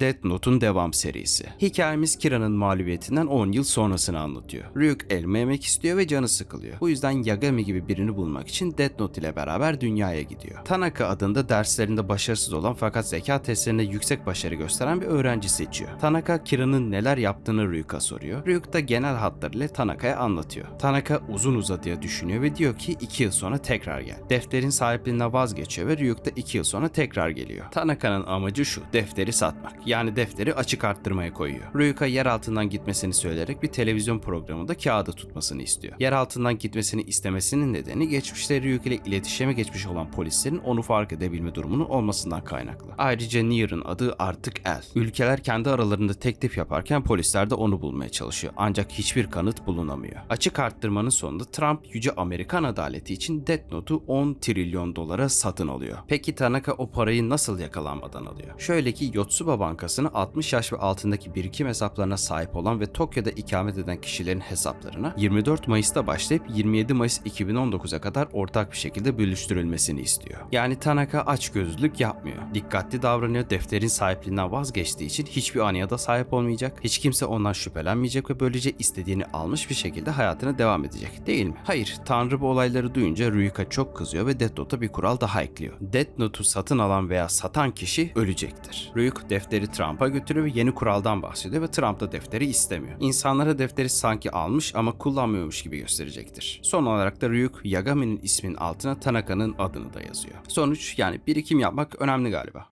Death Note'un devam serisi. Hikayemiz Kira'nın mağlubiyetinden 10 yıl sonrasını anlatıyor. Ryuk elma yemek istiyor ve canı sıkılıyor. Bu yüzden Yagami gibi birini bulmak için Death Note ile beraber dünyaya gidiyor. Tanaka adında derslerinde başarısız olan fakat zeka testlerinde yüksek başarı gösteren bir öğrenci seçiyor. Tanaka Kira'nın neler yaptığını Ryuk'a soruyor. Ryuk da genel hatlarıyla Tanaka'ya anlatıyor. Tanaka uzun uzadıya düşünüyor ve diyor ki 2 yıl sonra tekrar gel. Defterin sahipliğine vazgeçiyor ve Ryuk da 2 yıl sonra tekrar geliyor. Tanaka'nın amacı şu, defteri satmak. Yani defteri açık arttırmaya koyuyor. Ryuk'a yer altından gitmesini söyleyerek bir televizyon programında kağıdı tutmasını istiyor. Yer altından gitmesini istemesinin nedeni geçmişte Ryuk ile iletişime geçmiş olan polislerin onu fark edebilme durumunun olmasından kaynaklı. Ayrıca Nier'ın adı artık El. Ülkeler kendi aralarında teklif yaparken polisler de onu bulmaya çalışıyor. Ancak hiçbir kanıt bulunamıyor. Açık arttırmanın sonunda Trump Yüce Amerikan adaleti için Death Note'u 10 trilyon dolara satın alıyor. Peki Tanaka o parayı nasıl yakalanmadan alıyor? Şöyle ki Yotsuba Bankası'nı 60 yaş ve altındaki birikim hesaplarına sahip olan ve Tokyo'da ikamet eden kişilerin hesaplarına 24 Mayıs'ta başlayıp 27 Mayıs 2019'a kadar ortak bir şekilde bölüştürülmesini istiyor. Yani Tanaka açgözlülük yapmıyor. Dikkatli davranıyor, defterin sahipliğinden vazgeçtiği için hiçbir anıya da sahip olmayacak. Hiç kimse ondan şüphelenmeyecek ve böylece istediğini almış bir şekilde hayatına devam edecek. Değil mi? Hayır. Tanrı bu olayları duyunca Ryuka çok kızıyor ve Death Note'a bir kural daha ekliyor. Death Note'u satın alan veya satan kişi ölecektir. Ryuk defteri Trump'a götürüyor ve yeni kuraldan bahsediyor ve Trump da defteri istemiyor. İnsanlara defteri sanki almış ama kullanmıyormuş gibi gösterecektir. Son olarak da Ryuk Yagami'nin isminin altına Tanaka'nın adını da yazıyor. Sonuç yani birikim yapmak önemli galiba.